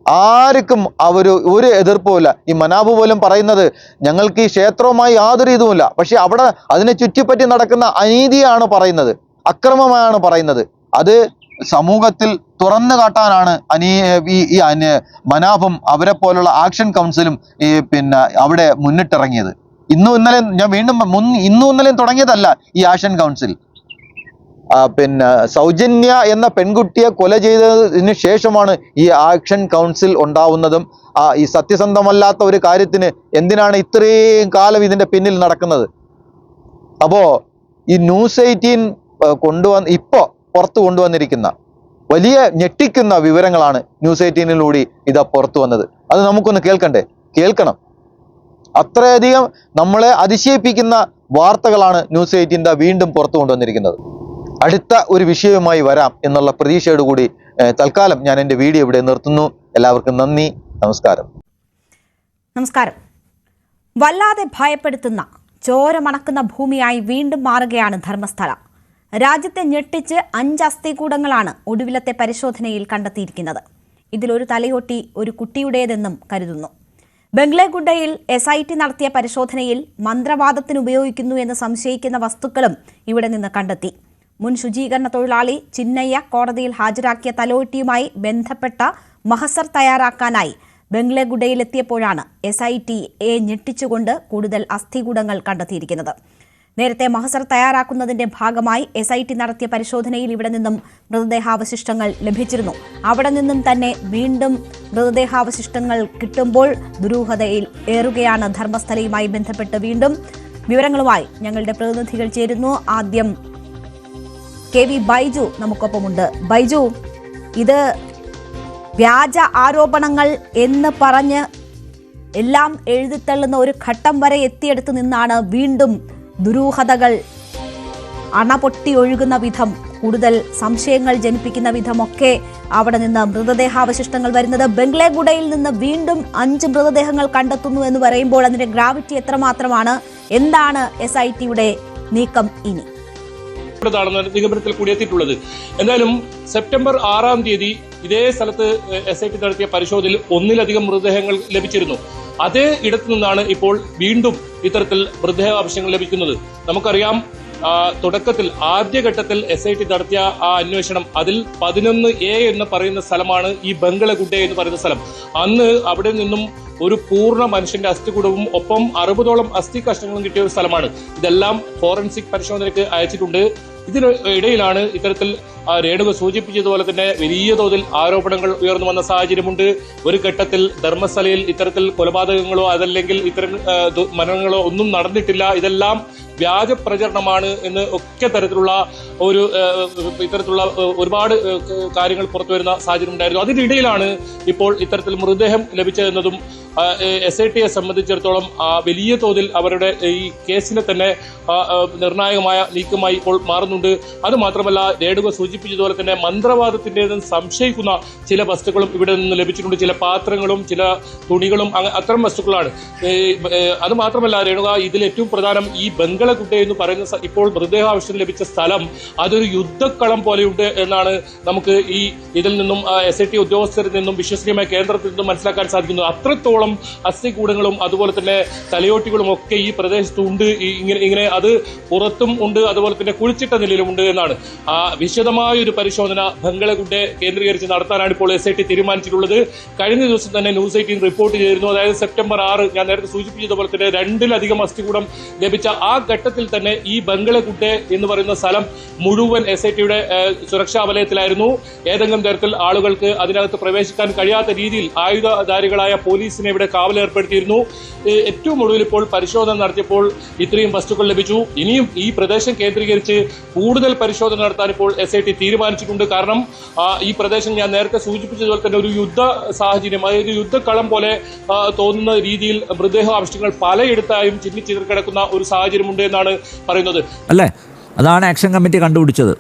ആർക്കും അവർ ഒരു എതിർപ്പുമില്ല. ഈ മനാബ് പോലും പറയുന്നത് ഞങ്ങൾക്ക് ഈ ക്ഷേത്രവുമായി യാതൊരു ഇതുമില്ല. പക്ഷെ അവിടെ അതിനെ ചുറ്റിപ്പറ്റി നടക്കുന്ന അനീതിയാണ് പറയുന്നത്. അക്രമമാണ് പറയുന്നത്. അത് സമൂഹത്തിൽ തുറന്നു കാട്ടാനാണ് അനീ ഈ ഈ മനാബും അവരെ പോലുള്ള ആക്ഷൻ കൗൺസിലും ഈ പിന്നെ അവിടെ മുന്നിട്ടിറങ്ങിയത്. ഇന്നും ഇന്നലെ ഞാൻ വീണ്ടും മുൻ ഇന്നും ഇന്നലെയും തുടങ്ങിയതല്ല ഈ ആഷൻ കൗൺസിൽ. പിന്നെ സൗജന്യ എന്ന പെൺകുട്ടിയെ കൊല ചെയ്തതിന് ശേഷമാണ് ഈ ആക്ഷൻ കൗൺസിൽ ഉണ്ടാവുന്നതും. ഈ സത്യസന്ധമല്ലാത്ത ഒരു കാര്യത്തിന് എന്തിനാണ് ഇത്രയും കാലം ഇതിന്റെ പിന്നിൽ നടക്കുന്നത്? അപ്പോൾ ഈ ന്യൂസ് എയ്റ്റീൻ കൊണ്ടുവന്ന് ഇപ്പോ പുറത്തു കൊണ്ടുവന്നിരിക്കുന്ന വലിയ ഞെട്ടിക്കുന്ന വിവരങ്ങളാണ് ന്യൂസ് എയ്റ്റീനിലൂടെ ഇതാ പുറത്തു വന്നത്. അത് നമുക്കൊന്ന് കേൾക്കണ്ടേ? കേൾക്കണം. അത്രയധികം നമ്മളെ അതിശയിപ്പിക്കുന്ന വാർത്തകളാണ് ന്യൂസ് എയ്റ്റീന്റെ വീണ്ടും പുറത്തു കൊണ്ടുവന്നിരിക്കുന്നത്. അടുത്ത ഒരു വിഷയവുമായി വരാം എന്നുള്ള പ്രതീക്ഷയോടുകൂടി തൽക്കാലം ഞാൻ എന്റെ വീഡിയോ ഇവിടെ നിർത്തുന്നു. എല്ലാവർക്കും നന്ദി. നമസ്കാരം. നമസ്കാരം. വല്ലാതെ ഭയപ്പെടുത്തുന്ന ചോരമണക്കുന്ന ഭൂമിയായി വീണ്ടും മാറുകയാണ് ധർമ്മസ്ഥലം. രാജ്യത്തെ ഞെട്ടിച്ച് അഞ്ച് അസ്ഥികൂടങ്ങളാണ് ഒടുവിലത്തെ പരിശോധനയിൽ കണ്ടെത്തിയിരിക്കുന്നത്. ഇതിലൊരു തലയൊട്ടി ഒരു കുട്ടിയുടേതെന്നും കരുതുന്നു. ബംഗ്ലഗുഡയിൽ എസ് ഐ ടി നടത്തിയ പരിശോധനയിൽ മന്ത്രവാദത്തിന് ഉപയോഗിക്കുന്നു എന്ന് സംശയിക്കുന്ന വസ്തുക്കളും ഇവിടെ നിന്ന് കണ്ടെത്തി. മുൻ ശുചീകരണ തൊഴിലാളി ചിന്നയ്യ കോടതിയിൽ ഹാജരാക്കിയ തലോട്ടിയുമായി ബന്ധപ്പെട്ട മഹസർ തയ്യാറാക്കാനായി ബംഗ്ലഗുഡയിലെത്തിയപ്പോഴാണ് എസ് ഐ ടി എ ഞെട്ടിച്ചുകൊണ്ട് കൂടുതൽ അസ്ഥികൂടങ്ങൾ കണ്ടെത്തിയിരിക്കുന്നത്. നേരത്തെ മഹസർ തയ്യാറാക്കുന്നതിന്റെ ഭാഗമായി എസ് ഐ ടി നടത്തിയ പരിശോധനയിൽ ഇവിടെ നിന്നും മൃതദേഹാവശിഷ്ടങ്ങൾ ലഭിച്ചിരുന്നു. അവിടെ നിന്നും തന്നെ വീണ്ടും മൃതദേഹാവശിഷ്ടങ്ങൾ കിട്ടുമ്പോൾ ദുരൂഹതയിൽ ഏറുകയാണ്. ധർമ്മസ്ഥലയുമായി ബന്ധപ്പെട്ട് വീണ്ടും വിവരങ്ങളുമായി ഞങ്ങളുടെ പ്രതിനിധികൾ ചേരുന്നു. ആദ്യം കെ വി ബൈജു നമുക്കൊപ്പമുണ്ട്. ബൈജു ഇത് വ്യാജ ആരോപണങ്ങൾ എന്ന് പറഞ്ഞ് എല്ലാം എഴുതിത്തള്ളുന്ന ഒരു ഘട്ടം വരെ എത്തിയെടുത്ത് നിന്നാണ് വീണ്ടും ദുരൂഹതകൾ. അണപൊട്ടി ഒഴുകുന്ന വിധം കൂടുതൽ സംശയങ്ങൾ ജനിപ്പിക്കുന്ന വിധമൊക്കെ അവിടെ നിന്ന് മൃതദേഹാവശിഷ്ടങ്ങൾ വരുന്നത്. ബംഗ്ലേഗുഡയിൽ നിന്ന് വീണ്ടും അഞ്ച് മൃതദേഹങ്ങൾ കണ്ടെത്തുന്നു എന്ന് പറയുമ്പോൾ അതിന്റെ ഗ്രാവിറ്റി എത്രമാത്രമാണ്? എന്താണ് എസ് ഐ ടിയുടെ നീക്കം ഇനി? നിഗമനത്തിൽ കൂടിയെത്തിയിട്ടുള്ളത് എന്തായാലും സെപ്റ്റംബർ ആറാം തീയതി ഇതേ സ്ഥലത്ത് എസ് ഐ ടി നടത്തിയ പരിശോധനയിൽ ഒന്നിലധികം മൃതദേഹങ്ങൾ ലഭിച്ചിരുന്നു. അതേ ഇടത്തു നിന്നാണ് ഇപ്പോൾ വീണ്ടും ഇത്തരത്തിൽ മൃതദേഹ ആവശ്യങ്ങൾ ലഭിക്കുന്നത്. നമുക്കറിയാം തുടക്കത്തിൽ ആദ്യഘട്ടത്തിൽ എസ് ഐ ടി നടത്തിയ ആ അന്വേഷണം അതിൽ പതിനൊന്ന് എ എന്ന് പറയുന്ന സ്ഥലമാണ് ഈ ബംഗളഗുഡ എന്ന് പറയുന്ന സ്ഥലം. അന്ന് അവിടെ നിന്നും ഒരു പൂർണ മനുഷ്യന്റെ അസ്ഥികൂടവും ഒപ്പം അറുപതോളം അസ്ഥി കഷ്ണങ്ങളും കിട്ടിയ ഒരു സ്ഥലമാണ്. ഇതെല്ലാം ഫോറൻസിക് പരിശോധനയ്ക്ക് അയച്ചിട്ടുണ്ട്. ഇതിന് ഇടയിലാണ് ഇത്തരത്തിൽ രേണുക സൂചിപ്പിച്ചതുപോലെ തന്നെ വലിയ തോതിൽ ആരോപണങ്ങൾ ഉയർന്നു വന്ന സാഹചര്യമുണ്ട്. ഒരു ഘട്ടത്തിൽ ധർമ്മസ്ഥലയിൽ ഇത്തരത്തിൽ കൊലപാതകങ്ങളോ അതല്ലെങ്കിൽ ഇത്തരം മരണങ്ങളോ ഒന്നും നടന്നിട്ടില്ല. ഇതെല്ലാം വ്യാജ പ്രചരണമാണ് എന്ന് ഒക്കെ തരത്തിലുള്ള ഒരു ഇത്തരത്തിലുള്ള ഒരുപാട് കാര്യങ്ങൾ പുറത്തു വരുന്ന സാഹചര്യം ഉണ്ടായിരുന്നു. അതിനിടയിലാണ് ഇപ്പോൾ ഇത്തരത്തിൽ മൃതദേഹം ലഭിച്ചതെന്നതും എസ് ഐ ടിയെ സംബന്ധിച്ചിടത്തോളം വലിയ തോതിൽ അവരുടെ ഈ കേസിനെ തന്നെ നിർണായകമായ നീക്കമായി ഇപ്പോൾ മാറുന്നുണ്ട്. അതുമാത്രമല്ല രേണുക സൂചിപ്പിച്ചതുപോലെ തന്നെ മന്ത്രവാദത്തിന്റെതെന്ന് സംശയിക്കുന്ന ചില വസ്തുക്കളും ഇവിടെ നിന്ന് ലഭിച്ചിട്ടുണ്ട്. ചില പാത്രങ്ങളും ചില തുണികളും അത്തരം വസ്തുക്കളാണ്. അതുമാത്രമല്ല രേണുക ഇതിൽ ഏറ്റവും പ്രധാനം ഈ ബംഗളകുട്ട എന്ന് പറയുന്ന ഇപ്പോൾ മൃതദേഹാവശ്യം ലഭിച്ച സ്ഥലം അതൊരു യുദ്ധക്കളം പോലെയുണ്ട് എന്നാണ് നമുക്ക് ഈ ഇതിൽ നിന്നും എസ് ഐ ടി ഉദ്യോഗസ്ഥരിൽ നിന്നും വിശ്വസനീയമായ കേന്ദ്രത്തിൽ നിന്നും മനസ്സിലാക്കാൻ സാധിക്കുന്നത് അത്രത്തോളം അസ്ഥികൂടങ്ങളും അതുപോലെ തന്നെ തലയോട്ടികളും ഒക്കെ ഈ പ്രദേശത്തുണ്ട് ഉണ്ട്. ഇങ്ങനെ ഇങ്ങനെ അത് പുറത്തും ഉണ്ട് അതുപോലെ തന്നെ കുഴിച്ചിട്ട നിലയിലും ഉണ്ട് എന്നാണ്. ആ വിശദമായ ഒരു പരിശോധന ബംഗളഗുഡെ കേന്ദ്രീകരിച്ച് നടത്താനാണ് ഇപ്പോൾ എസ് ഐ ടി തീരുമാനിച്ചിട്ടുള്ളത്. കഴിഞ്ഞ ദിവസം തന്നെ ന്യൂസ് എയ്റ്റീൻ റിപ്പോർട്ട് ചെയ്തിരുന്നു. അതായത് സെപ്റ്റംബർ ആറ് ഞാൻ നേരത്തെ സൂചിപ്പിച്ചതുപോലെ തന്നെ രണ്ടിലധികം അസ്ഥികൂടം ലഭിച്ച ആ ഘട്ടത്തിൽ തന്നെ ഈ ബംഗളഗുഡെ എന്ന് പറയുന്ന സ്ഥലം മുഴുവൻ എസ് ഐ ടിയുടെ സുരക്ഷാ വലയത്തിലായിരുന്നു. ഏതെങ്കിലും തരത്തിൽ ആളുകൾക്ക് അതിനകത്ത് പ്രവേശിക്കാൻ കഴിയാത്ത രീതിയിൽ ആയുധധാരികളായ പോലീസിനെ ഇവിടെ കാവൽ ഏർപ്പെടുത്തിയിരുന്നു. ഏറ്റവും ഒടുവിൽ ഇപ്പോൾ പരിശോധന നടത്തിയപ്പോൾ ഇത്രയും വസ്തുക്കൾ ലഭിച്ചു. ഇനിയും ഈ പ്രദേശം കേന്ദ്രീകരിച്ച് കൂടുതൽ പരിശോധന നടത്താൻ ഇപ്പോൾ എസ് ഐ ടി തീരുമാനിച്ചിട്ടുണ്ട്. കാരണം ഈ പ്രദേശം ഞാൻ നേരത്തെ സൂചിപ്പിച്ചതുപോലെ തന്നെ ഒരു യുദ്ധ സാഹചര്യം അതായത് യുദ്ധക്കളം പോലെ തോന്നുന്ന രീതിയിൽ മൃതദേഹാവശിഷ്ടങ്ങൾ പലയിടത്തായും ചിന്നിച്ചിതർ കിടക്കുന്ന ഒരു സാഹചര്യമുണ്ട് എന്നാണ് പറയുന്നത്. അല്ലേ? അതാണ് ആക്ഷൻ കമ്മിറ്റി കണ്ടുപിടിച്ചത്.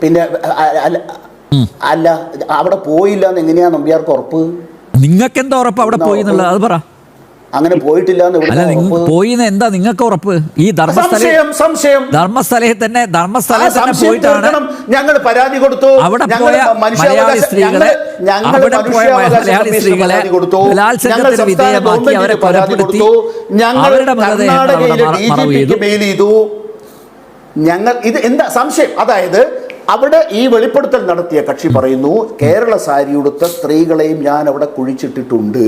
പിന്നെ അല്ല അവിടെ പോയില്ല എന്ന് എങ്ങനെയാ നമ്പ്യാർക്ക് ഉറപ്പ്? നിങ്ങൾക്ക് എന്താ ഉറപ്പ് അവിടെ പോയി എന്നുള്ളത് അത് പറ. അങ്ങനെ പോയിട്ടില്ല? പോയി എന്ന് എന്താ നിങ്ങൾക്ക് ഉറപ്പ്? ഈ ധർമ്മസ്ഥല സംശയം ധർമ്മസ്ഥലയിൽ തന്നെ ധർമ്മസ്ഥലയിൽ തന്നെ പോയിട്ടാണ് ഞങ്ങൾ പരാതി കൊടുത്തു. അവിടെ പോയ മലയാളി സ്ത്രീകളെ അവിടെ പോയ മലയാളി സ്ത്രീകളെ. ബലാത്സംഗത്തിന് വിധേയമാക്കി അവരെ കൊലപ്പെടുത്തി അവരുടെ മൃതദേഹങ്ങൾ മറവ് മെയിൽ ചെയ്തു. ഞങ്ങൾ ഇത് എന്താ സംശയം? അതായത് അവിടെ ഈ വെളിപ്പെടുത്തൽ നടത്തിയ കക്ഷി പറയുന്നു കേരള സാരി ഉടുത്ത സ്ത്രീകളെയും ഞാൻ അവിടെ കുഴിച്ചിട്ടിട്ടുണ്ട്.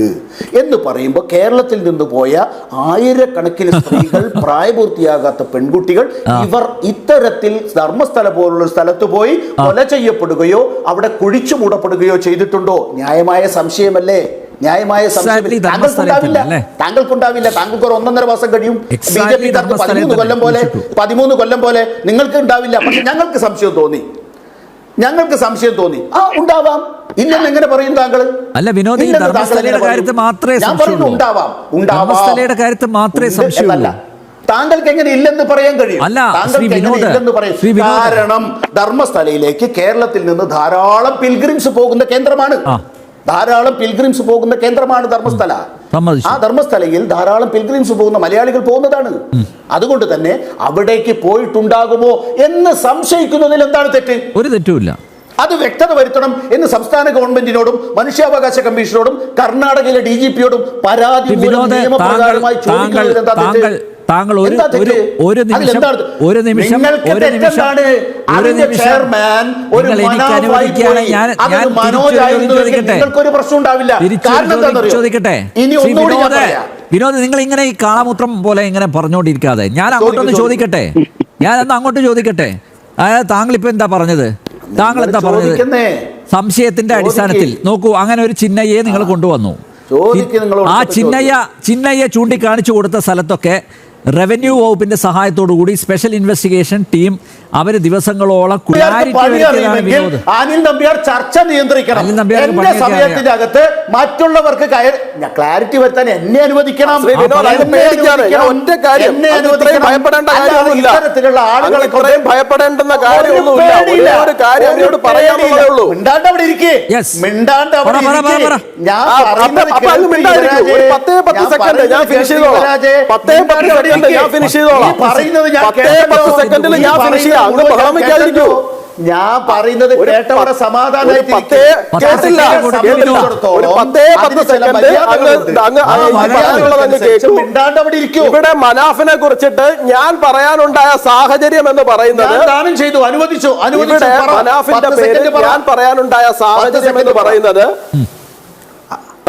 എന്ന് പറയുമ്പോൾ കേരളത്തിൽ നിന്ന് പോയ ആയിരക്കണക്കിന് സ്ത്രീകൾ പ്രായപൂർത്തിയാകാത്ത പെൺകുട്ടികൾ ഇവർ ഇത്തരത്തിൽ ധർമ്മസ്ഥല പോലുള്ള സ്ഥലത്ത് പോയി കൊല ചെയ്യപ്പെടുകയോ അവിടെ കുഴിച്ചു മൂടപ്പെടുകയോ ചെയ്തിട്ടുണ്ടോ? ന്യായമായ സംശയമല്ലേ? ന്യായമായ താങ്കൾക്കുണ്ടാവില്ല. താങ്കൾക്കുണ്ടാവില്ല. താങ്കൾക്ക് ഒരു ഒന്നൊന്നര മാസം കഴിയും. ബി ജെ പിക്കാർക്ക് പതിമൂന്ന് കൊല്ലം പോലെ. പതിമൂന്ന് കൊല്ലം പോലെ നിങ്ങൾക്ക് ഉണ്ടാവില്ല. പക്ഷെ ഞങ്ങൾക്ക് സംശയം തോന്നി. ഞങ്ങൾക്ക് സംശയം തോന്നി. ആ ഉണ്ടാവാം. ഇല്ലെന്ന് എങ്ങനെ പറയും താങ്കൾ? അല്ല, വിനോദ്? കാര്യത്തിൽ മാത്രമേ ഞാൻ പറയുന്നു ഉണ്ടാവാം. ഉണ്ടാവാം. കാര്യത്തിൽ മാത്രമേ സംശയമുള്ളൂ. താങ്കൾക്ക് എങ്ങനെ ഇല്ലെന്ന് പറയാൻ കഴിയും? താങ്കൾക്ക് എങ്ങനെ ഇല്ലെന്ന് പറയും കാരണം ധർമ്മസ്ഥലയിലേക്ക് കേരളത്തിൽ നിന്ന് ധാരാളം പിൽഗ്രിംസ് പോകുന്ന കേന്ദ്രമാണ്. ധാരാളം പിൽഗ്രിംസ് പോകുന്ന കേന്ദ്രമാണ് ധർമ്മസ്ഥല. ആ ധർമ്മസ്ഥലയിൽ ധാരാളം പിൽഗ്രിംസ് പോകുന്ന മലയാളികൾ പോകുന്നതാണ്. അതുകൊണ്ട് തന്നെ അവിടേക്ക് പോയിട്ടുണ്ടാകുമോ എന്ന് സംശയിക്കുന്നതിൽ എന്താണ് തെറ്റ്? ഒരു തെറ്റുമില്ല അത് വ്യക്തത വരുത്തണം എന്ന് സംസ്ഥാന ഗവൺമെന്റിനോടും മനുഷ്യാവകാശ കമ്മീഷനോടും കർണാടകയിലെ ഡി ജി പിയോടും പരാതി നിയമപ്രകാരമായി താങ്കൾ ചോദിക്കുന്നതിൽ എന്താ തെറ്റ്? താങ്കൾ ഒരു ഒരു നിമിഷം ഒരു നിമിഷം ഒരു നിമിഷം ഒരു നിമിഷം നിങ്ങൾ എനിക്ക് അനുവദിക്കുകയാണ്. ഞാൻ ഞാൻ ചോദിക്കട്ടെ. ചോദിക്കട്ടെ. വിനോദ് വിനോദ് നിങ്ങൾ ഇങ്ങനെ ഈ കാളമൂത്രം പോലെ ഇങ്ങനെ പറഞ്ഞുകൊണ്ടിരിക്കാതെ. ഞാൻ അങ്ങോട്ടൊന്ന് ചോദിക്കൂ, ചോദിക്കട്ടെ. ഞാൻ ഒന്ന് അങ്ങോട്ട് ചോദിക്കട്ടെ. അതായത് താങ്കൾ ഇപ്പൊ എന്താ പറഞ്ഞത്? താങ്കൾ എന്താ പറഞ്ഞത്? സംശയത്തിന്റെ അടിസ്ഥാനത്തിൽ. നോക്കൂ അങ്ങനെ ഒരു ചിഹ്നയെ നിങ്ങൾ കൊണ്ടുവന്നു. ആ ചിന്നയ്യ ചിന്നയ്യ ചൂണ്ടിക്കാണിച്ചു കൊടുത്ത സ്ഥലത്തൊക്കെ റവന്യൂ വകുപ്പിന്റെ സഹായത്തോടു കൂടി സ്പെഷ്യൽ ഇൻവെസ്റ്റിഗേഷൻ ടീം അവർ ദിവസങ്ങളോളം അനിൽ നമ്പ്യാർ ചർച്ച നിയന്ത്രിക്കണം. എന്റെ സമയത്തിന്റെ അകത്ത് മറ്റുള്ളവർക്ക് ക്ലാരിറ്റി വരുത്താൻ എന്നെ അനുവദിക്കണം. ഇത്തരത്തിലുള്ള ആളുകളെ കൊണ്ട് കാര്യമൊന്നുമില്ല. മിണ്ടാണ്ട് അവിടെ ഇരിക്കേ. മിണ്ടാണ്ട്. ഞാൻ. പത്തേ പത്ത് സെക്കൻഡ് ഞാൻ ചെയ്തോളാം. പത്തേ പത്ത് സെക്കൻഡ് ഞാൻ ഫിനിഷ് ചെയ്തോളാം. പറയുന്നത് ഞാൻ പത്തേ സെക്കൻഡിൽ ഞാൻ ഫിനിഷ് ചെയ്യാം. അങ്ങ് ബഹളം ഞാൻ വെക്കാതിരിക്കൂ. ഞാൻ പറയുന്നത് പത്ത് സമാധാനമായിട്ട് ഇവിടെ മനാഫിനെ കുറിച്ചിട്ട് ഞാൻ പറയാനുണ്ടായ സാഹചര്യം എന്ന് പറയുന്നത് ചെയ്തു അനുവദിച്ചു അനുവദിച്ചു ഇവിടെ മനാഫിന്റെ പേര് ഞാൻ പറയാനുണ്ടായ സാഹചര്യം എന്ന് പറ. പറയുന്നത്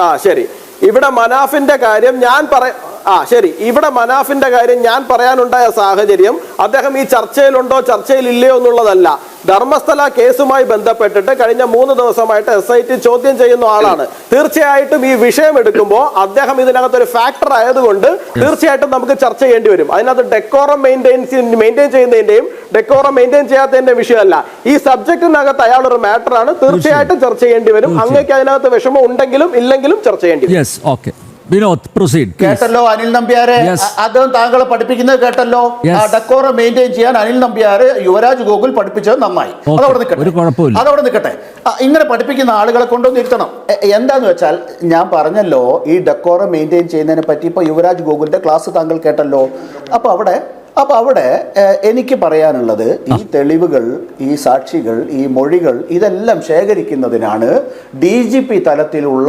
ആ ശരി. ഇവിടെ മനാഫിന്റെ കാര്യം ഞാൻ പറ ആ ശരി. ഇവിടെ മനാഫിന്റെ കാര്യം ഞാൻ പറയാനുണ്ടായ സാഹചര്യം അദ്ദേഹം ഈ ചർച്ചയിലുണ്ടോ ചർച്ചയിൽ ഇല്ലയോ എന്നുള്ളതല്ല. ധർമ്മസ്ഥല കേസുമായി ബന്ധപ്പെട്ടിട്ട് കഴിഞ്ഞ മൂന്ന് ദിവസമായിട്ട് എസ് ഐ ടി ചോദ്യം ചെയ്യുന്ന ആളാണ്. തീർച്ചയായിട്ടും ഈ വിഷയം എടുക്കുമ്പോൾ അദ്ദേഹം ഇതിനകത്ത് ഒരു ഫാക്ടർ ആയതുകൊണ്ട് തീർച്ചയായിട്ടും നമുക്ക് ചർച്ച ചെയ്യേണ്ടി വരും. അതിനകത്ത് ഡെക്കോറം മെയിന്റെയിൻ മെയിന്റെയിൻ ചെയ്യുന്നതിന്റെയും ഡെക്കോറം മെയിന്റെയിൻ ചെയ്യാത്തതിന്റെ വിഷയമല്ല. ഈ സബ്ജക്റ്റിനകത്ത് അയാൾ ഒരു മാറ്ററാണ് തീർച്ചയായിട്ടും ചർച്ച ചെയ്യേണ്ടി വരും. അങ്ങേക്ക് അതിനകത്ത് വിഷമം ഉണ്ടെങ്കിലും ഇല്ലെങ്കിലും ചർച്ച ചെയ്യേണ്ടി വരും. വിനോദ് പ്രൊസീഡ് കേട്ടല്ലോ അനിൽ നമ്പ്യാരെ. അദ്ദേഹം താങ്കളെ പഠിപ്പിക്കുന്നത് കേട്ടല്ലോ. ഡക്കോറ മെയിന്റെയിൻ ചെയ്യാൻ അനിൽ നമ്പ്യാര് യുവരാജ് ഗോകുൽ പഠിപ്പിച്ചത് നന്നായി. അതവിടെ നിൽക്കട്ടെ. അതവിടെ നിൽക്കട്ടെ. ഇങ്ങനെ പഠിപ്പിക്കുന്ന ആളുകളെ കൊണ്ടൊന്ന് ഇരുത്തണം. എന്താന്ന് വെച്ചാൽ ഞാൻ പറഞ്ഞല്ലോ ഈ ഡെക്കോറം മെയിന്റെയിൻ ചെയ്യുന്നതിനെ പറ്റി ഇപ്പൊ യുവരാജ് ഗോകുലിന്റെ ക്ലാസ് താങ്കൾ കേട്ടല്ലോ. അപ്പൊ അവിടെ അപ്പൊ അവിടെ എനിക്ക് പറയാനുള്ളത് ഈ തെളിവുകൾ ഈ സാക്ഷികൾ ഈ മൊഴികൾ ഇതെല്ലാം ശേഖരിക്കുന്നതിനാണ് ഡി ജി പി തലത്തിലുള്ള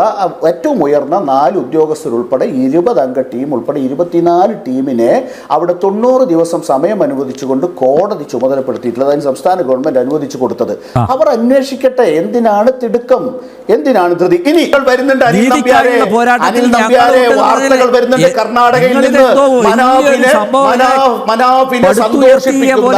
ഏറ്റവും ഉയർന്ന നാല് ഉദ്യോഗസ്ഥരുൾപ്പെടെ ഇരുപത് അംഗ ടീം ഉൾപ്പെടെ ഇരുപത്തിനാല് ടീമിനെ അവിടെ തൊണ്ണൂറ് ദിവസം സമയം അനുവദിച്ചുകൊണ്ട് കോടതി ചുമതലപ്പെടുത്തിയിട്ടുള്ളത് അതിന് സംസ്ഥാന ഗവൺമെന്റ് അനുവദിച്ചു കൊടുത്തത്. അവർ അന്വേഷിക്കട്ടെ എന്തിനാണ് തിടുക്കം? എന്തിനാണ് ധൃതി? ഇനി വരുന്നുണ്ട് അനിൽ നമ്പ്യാരെ. വാർത്തകൾ വരുന്നുണ്ട് കർണാടകയിൽ നിന്ന് മനാഫിനെ സന്തോഷിപ്പിക്കുന്ന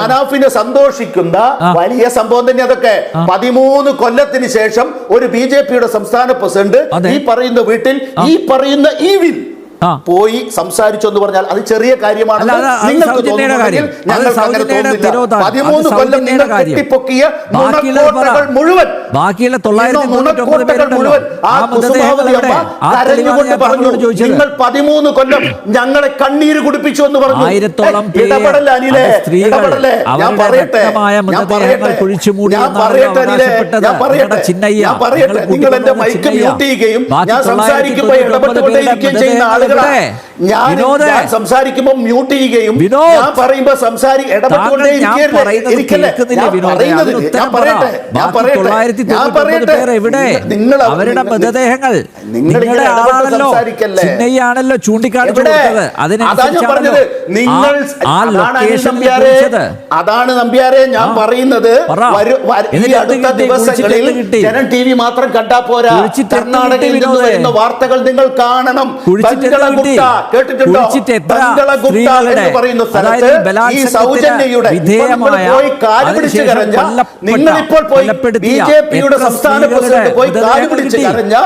മനാഫിനെ സന്തോഷിക്കുന്ന വലിയ സംഭവം തന്നെ അതൊക്കെ പതിമൂന്ന് കൊല്ലത്തിന് ശേഷം ഒരു ബി ജെ പിയുടെ സംസ്ഥാന പ്രസിഡന്റ് ഈ പറയുന്ന വീട്ടിൽ ഈ പറയുന്ന ഈ ആ. പോയി സംസാരിച്ചു എന്ന് പറഞ്ഞാൽ അത് ചെറിയ കാര്യമാണ് നിങ്ങൾക്ക് തോന്നുന്നില്ല. പതിമൂന്ന് കൊല്ലം നിങ്ങൾ. കെട്ടിപ്പൊക്കിയ നുണക്കോട്ടകൾ മുഴുവൻ. ബാക്കിയുള്ള തൊള്ളായിരത്തി മുഴുവൻ. ആ കുസുമാവതി അമ്മ കരഞ്ഞുകൊണ്ട് പറഞ്ഞു. നിങ്ങൾ പതിമൂന്ന് കൊല്ലം ഞങ്ങളെ കണ്ണീര് കുടിപ്പിച്ചു എന്ന് പറഞ്ഞു. ആയിരത്തോളം ചിന്നയ്യ, നിങ്ങൾ എന്റെ മൈക്ക്. മ്യൂട്ട് ചെയ്യുകയും ഞാൻ സംസാരിക്കുമ്പോൾ 999 ഇടപെട്ടുകൊണ്ടേയിരിക്കുകയും ചെയ്യുന്ന എവിടെ? ഞാൻ. സംസാരിക്കുമ്പോൾ മ്യൂട്ട് ചെയ്യുകയും. ഞാൻ പറയുമ്പോൾ സംസാരി ഇടപെട്ടുകൊണ്ടേ നിങ്ങൾ അവരുടെ മൃതദേഹങ്ങൾ നിങ്ങളുടെ ആളാണല്ലോ? ചിന്നയ്യാണല്ലോ ചൂണ്ടിക്കാണിച്ചു അതിനെ കൊടുത്തത്. അതാ നിങ്ങൾ ആ അതാണ് നമ്പ്യാരെ. അതാണ് നമ്പ്യാരെ ഞാൻ പറയുന്നത്. പറ. ഈ അടുത്ത ദിവസങ്ങളിൽ? ജനം ടി വി മാത്രം കണ്ടാ പോരാ. കർണാടകയിൽ നിന്ന് വരുന്ന വാർത്തകൾ നിങ്ങൾ കാണണം. വിധേയമായ, പോയി ബി ജെ പിയുടെ സംസ്ഥാന പ്രസിഡന്റ് പോയി കാലുപിടിച്ച്? കരഞ്ഞ